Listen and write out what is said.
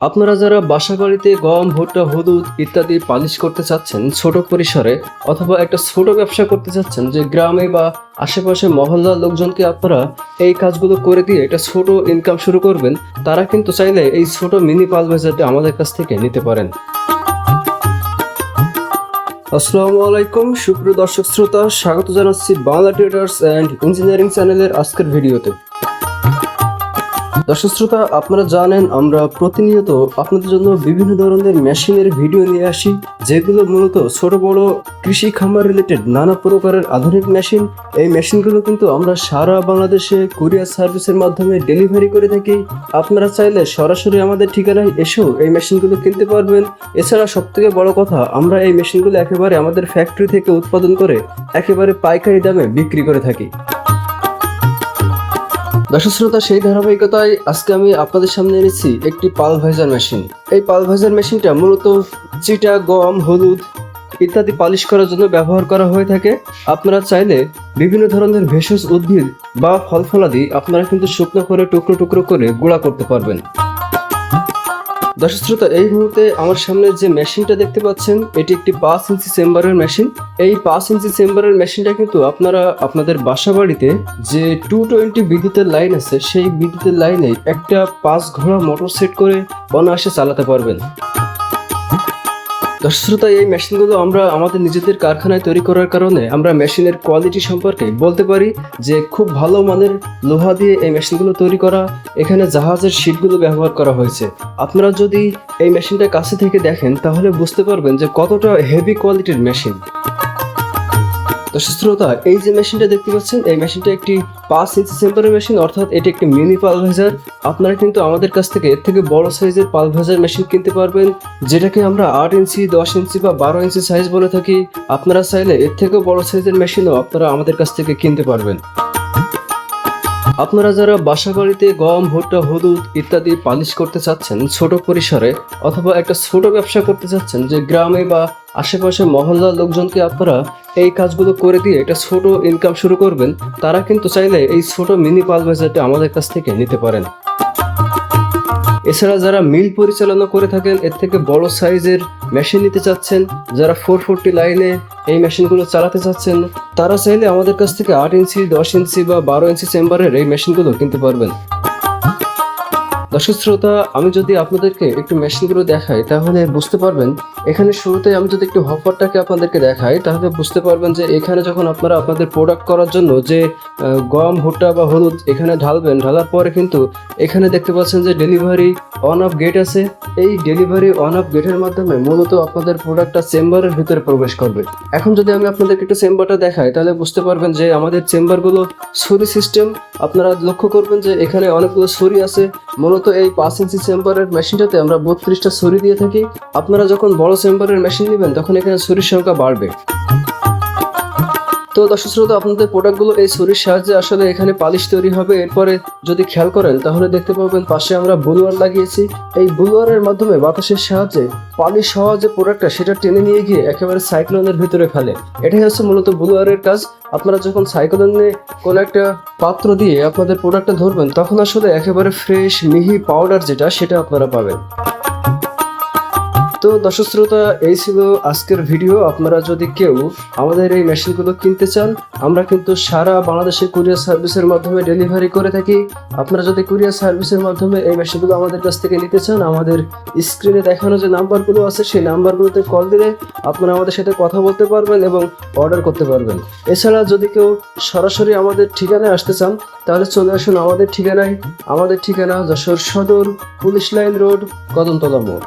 আপনারা যারা বাসা বাড়িতে গম, ভুট্টা, হলুদ ইত্যাদি পালিশ করতে চাচ্ছেন, ছোট পরিসরে অথবা একটা ছোট ব্যবসা করতে চাচ্ছেন যে গ্রামে বা আশেপাশে মহল্লার লোকজনকে আপনারা এই কাজগুলো করে দিয়ে একটা ছোট ইনকাম শুরু করবেন, তারা কিন্তু চাইলে এই ছোট মিনি পালভেজারটি আমাদের কাছ থেকে নিতে পারেন। আসসালামু আলাইকুম, সুপ্রিয় দর্শক শ্রোতা, স্বাগত জানাচ্ছি বাংলা ট্রেডার্স অ্যান্ড ইঞ্জিনিয়ারিং চ্যানেলের আজকের ভিডিওতে দর্শক শ্রোতা, আপনারা জানেন আমরা প্রতিনিয়ত আপনাদের জন্য বিভিন্ন ধরনের মেশিনের ভিডিও নিয়ে আসি, যেগুলো মূলত ছোট, বড় কৃষি খামার রিলেটেড নানা প্রকারের আধুনিক মেশিন। এই মেশিনগুলো কিন্তু আমরা সারা বাংলাদেশে কুরিয়ার সার্ভিসের মাধ্যমে ডেলিভারি করে থাকি। আপনারা চাইলে সরাসরি আমাদের ঠিকানায় এসেও এই মেশিনগুলো কিনতে পারবেন। এছাড়া সবথেকে বড় কথা, আমরা এই মেশিনগুলো একেবারে আমাদের ফ্যাক্টরি থেকে উৎপাদন করে একেবারে পাইকারি দামে বিক্রি করে থাকি। দর্শক শ্রোতা সেই ধারাবাহিকতায় আজকে আমি আপনাদের সামনে এনেছি একটি পাল পালভাইজার মেশিন। এই পাল পালভাইজার মেশিনটা মূলত চিটা, গম, হলুদ ইত্যাদি পালিশ করার জন্য ব্যবহার করা হয়ে থাকে। আপনারা চাইলে বিভিন্ন ধরনের ভেষজ উদ্ভিদ বা ফল ফলাদি আপনারা কিন্তু শুকনো করে টুকরো টুকরো করে গুঁড়া করতে পারবেন। দর্শক শ্রোতা, এই মুহূর্তে আমার সামনে যে মেশিনটা দেখতে পাচ্ছেন, এটি একটি পাঁচ ইঞ্চি চেম্বারের মেশিন। এই পাঁচ ইঞ্চি চেম্বারের মেশিনটা কিন্তু আপনারা আপনাদের বাসা বাড়িতে যে টু টোয়েন্টি বিদ্যুতের লাইন আছে, সেই বিদ্যুতের লাইনে একটা পাঁচ ঘোড়া মোটর সেট করে অনায়াসে চালাতে পারবেন। দর্শক শ্রোতা, এই মেশিনগুলো আমরা আমাদের নিজেদের কারখানায় তৈরি করার কারণে আমরা মেশিনের কোয়ালিটি সম্পর্কে বলতে পারি যে খুব ভালো মানের লোহা দিয়ে এই মেশিনগুলো তৈরি করা, এখানে জাহাজের শিটগুলো ব্যবহার করা হয়েছে। আপনারা যদি এই মেশিনটা কাছে থেকে দেখেন, তাহলে বুঝতে পারবেন যে কতটা হেভি কোয়ালিটির মেশিন। দর্শক শ্রোতা এই যে মেশিনটা দেখতে পাচ্ছেন, এই মেশিনটা একটি পাঁচ ইঞ্চি চেম্বারের মেশিন অর্থাৎ এটি একটি মিনি পালভাইজার আপনারা কিন্তু আমাদের কাছ থেকে এর থেকে বড় সাইজের পালভাইজার মেশিন কিনতে পারবেন, যেটাকে আমরা আট ইঞ্চি, দশ ইঞ্চি বা বারো ইঞ্চি সাইজ বলে থাকি। আপনারা চাইলে এর থেকেও বড় সাইজের মেশিনও আপনারা আমাদের কাছ থেকে কিনতে পারবেন। আপনারা যারা বাসা বাড়িতে গম, ভুট্টা, হলুদ ইত্যাদি পালিশ করতে চাচ্ছেন, ছোট পরিসরে অথবা একটা ছোট ব্যবসা করতে চাচ্ছেন যে গ্রামে বা আশেপাশে মহল্লার লোকজনকে আপনারা এই কাজগুলো করে দিয়ে একটা ছোট ইনকাম শুরু করবেন, তারা কিন্তু চাইলে এই ছোট মিনি পাল বাজারটা আমাদের কাছ থেকে নিতে পারেন। এছাড়া যারা মিল পরিচালনা করে থাকেন, এর থেকে বড় সাইজের মেশিন নিতে চাচ্ছেন, যারা ফোর ফোরটি লাইনে এই মেশিনগুলো চালাতে চাচ্ছেন, তারা চাইলে আমাদের কাছ থেকে আট ইঞ্চি দশ ইঞ্চি বা বারো ইঞ্চি চেম্বারের এই মেশিনগুলো কিনতে পারবেন। দর্শক শ্রোতা, আমি যদি আপনাদেরকে একটু মেশিনগুলো দেখাই, তাহলে বুঝতে পারবেন, এখানে শুরুতে আমি যদি একটু হফারটাকে আপনাদেরকে দেখাই, তাহলে বুঝতে পারবেন যে এখানে যখন আপনারা আপনাদের প্রোডাক্ট করার জন্য যে গম, ভুট্টা বা হলুদ এখানে ঢালবেন, ঢালার পরে কিন্তু এখানে দেখতে পাচ্ছেন যে ডেলিভারি অন অফ গেট আছে। এই ডেলিভারি অন অফ গেটের মাধ্যমে মূলত আপনাদের প্রোডাক্টটা চেম্বারের ভিতরে প্রবেশ করবে। এখন যদি আমি আপনাদেরকে একটু চেম্বারটা দেখাই, তাহলে বুঝতে পারবেন যে আমাদের চেম্বারগুলো সুরি সিস্টেম আপনারা লক্ষ্য করবেন যে এখানে অনেকগুলো ছুরি আছে। মূলত এই পাঁচ ইঞ্চি চেম্বারের মেশিনটাতে আমরা বত্রিশটা সরি দিয়ে থাকি। আপনারা যখন বড় চেম্বারের মেশিন নেবেন, তখন এখানে সরির সংখ্যা বাড়বে। তো দর্শক শ্রোতা, আপনাদের প্রোডাক্টগুলো এই ছুরির সাহায্যে আসলে এখানে পালিশ তৈরি হবে। এরপরে যদি খেয়াল করেন, তাহলে দেখতে পাবেন পাশে আমরা বুলুয়ার লাগিয়েছি। এই বুলুয়ারের মাধ্যমে বাতাসের সাহায্যে পালিশ হওয়া যে প্রোডাক্টটা সেটা টেনে নিয়ে গিয়ে একেবারে সাইক্লোনের ভিতরে ফেলে। এটাই হচ্ছে মূলত বুলুয়ারের কাজ। আপনারা যখন সাইক্লোনে কোনো একটা পাত্র দিয়ে আপনাদের প্রোডাক্টটা ধরবেন, তখন আসলে একেবারে ফ্রেশ মিহি পাউডার যেটা, সেটা আপনারা পাবেন। তো দর্শক শ্রোতা, এই ছিল আজকের ভিডিও। আপনারা যদি কেউ আমাদের এই মেশিনগুলো কিনতে চান, আমরা কিন্তু সারা বাংলাদেশে কুরিয়ার সার্ভিসের মাধ্যমে ডেলিভারি করে থাকি। আপনারা যদি কুরিয়ার সার্ভিসের মাধ্যমে এই মেশিনগুলো আমাদের কাছ থেকে নিতে চান, আমাদের স্ক্রিনে দেখানো যে নাম্বারগুলো আছে, সেই নাম্বারগুলোতে কল দিলে আপনারা আমাদের সাথে কথা বলতে পারবেন এবং অর্ডার করতে পারবেন। এছাড়া যদি কেউ সরাসরি আমাদের ঠিকানায় আসতে চান, তাহলে চলে আসুন আমাদের ঠিকানায়। আমাদের ঠিকানা যশোর সদর, পুলিশ লাইন রোড, কদমতলা মোড়।